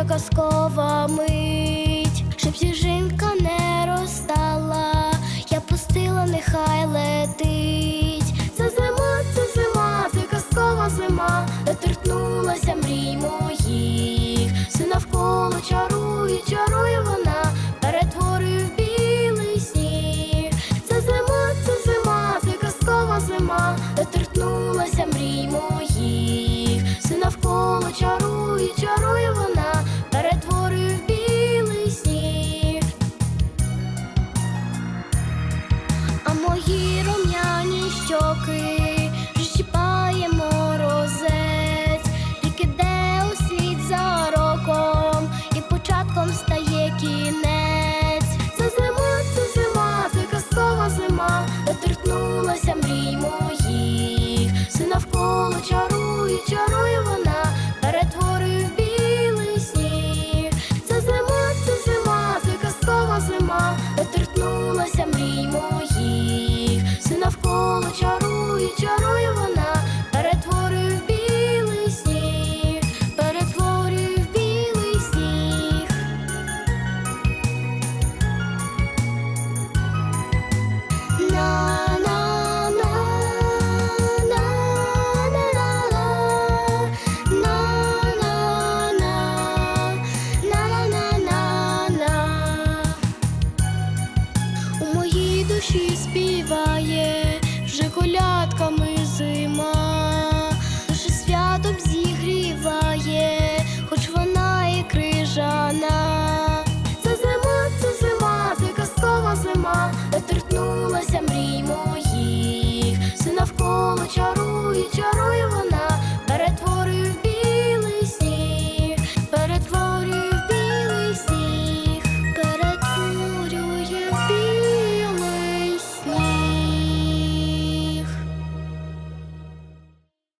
дивна казкова мить, щоб сніжинка не розстала, я пустила, нехай летить. Це зима, це зима, це казкова зима, доторкнулася мрій моїх. Все навколо чарує, чарує вона, перетворює в білий сніг. Це зима, це зима, це казкова зима, доторкнулася мрій моїх. Все навколо чарує, чарує вона, мої рум'яні щоки щіпає морозець, рік іде у світ за роком, і початком стає кінець. Це зима, це зима, це казкова зима, доторкнулася мрій моїх. Все навколо чарує, чарує вона, перетворює душі співає, вже колядками зима, Душу святом зігріває, хоч вона і крижана. Це зима, це зима, це казкова зима, не мрій моїх, все навколо чарує, чарує.